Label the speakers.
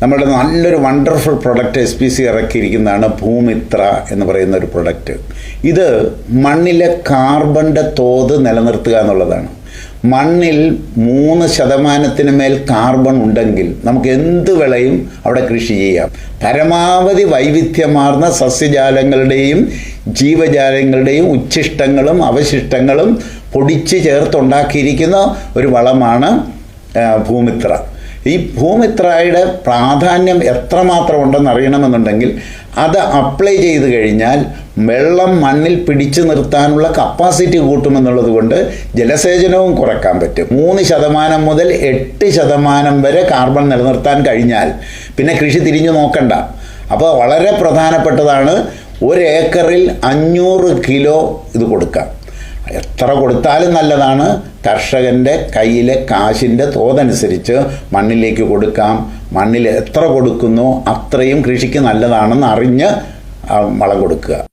Speaker 1: നമ്മുടെ നല്ലൊരു wonderful product S P C ഇറക്കിയിരിക്കുന്നതാണ് Bhoomithra എന്ന് പറയുന്ന ഒരു പ്രൊഡക്റ്റ് ഇത് മണ്ണിലെ കാർബണിന്റെ തോത് നിലനിർത്തുക എന്നുള്ളതാണ്. മണ്ണിൽ മൂന്ന് ശതമാനത്തിന് മേൽ കാർബൺ ഉണ്ടെങ്കിൽ നമുക്ക് എന്ത് വിളയും അവിടെ കൃഷി ചെയ്യാം. പരമാവധി വൈവിധ്യമാർന്ന സസ്യജാലങ്ങളുടെയും ജീവജാലങ്ങളുടെയും ഉച്ഛിഷ്ടങ്ങളും അവശിഷ്ടങ്ങളും പൊടിച്ച് ചേർത്തുണ്ടാക്കിയിരിക്കുന്ന ഒരു വളമാണ് ഭൂമിത്ര. ഈ ഭൂമിത്രായുടെ പ്രാധാന്യം എത്രമാത്രം ഉണ്ടെന്ന് അറിയണമെന്നുണ്ടെങ്കിൽ അത് അപ്ലൈ ചെയ്ത് കഴിഞ്ഞാൽ വെള്ളം മണ്ണിൽ പിടിച്ചു നിർത്താനുള്ള കപ്പാസിറ്റി കൂട്ടുമെന്നുള്ളത് കൊണ്ട് ജലസേചനവും കുറയ്ക്കാൻ പറ്റും. മൂന്ന് ശതമാനം മുതൽ എട്ട് ശതമാനം വരെ കാർബൺ നിലനിർത്താൻ കഴിഞ്ഞാൽ പിന്നെ കൃഷി തിരിഞ്ഞു നോക്കണ്ട. അപ്പോൾ വളരെ പ്രധാനപ്പെട്ടതാണ് ഒരു ഏക്കറിൽ അഞ്ഞൂറ് കിലോ ഇത് കൊടുക്കാം. എത്ര കൊടുത്താലും നല്ലതാണ്. കർഷകന്റെ കയ്യിലെ കാശിന്റെ തോതനുസരിച്ച് മണ്ണിലേക്ക് കൊടുക്കാം. മണ്ണിൽ എത്ര കൊടുക്കുന്നു അത്രയും കൃഷിക്ക് നല്ലതാണെന്ന് അറിഞ്ഞ് വളം കൊടുക്കുക.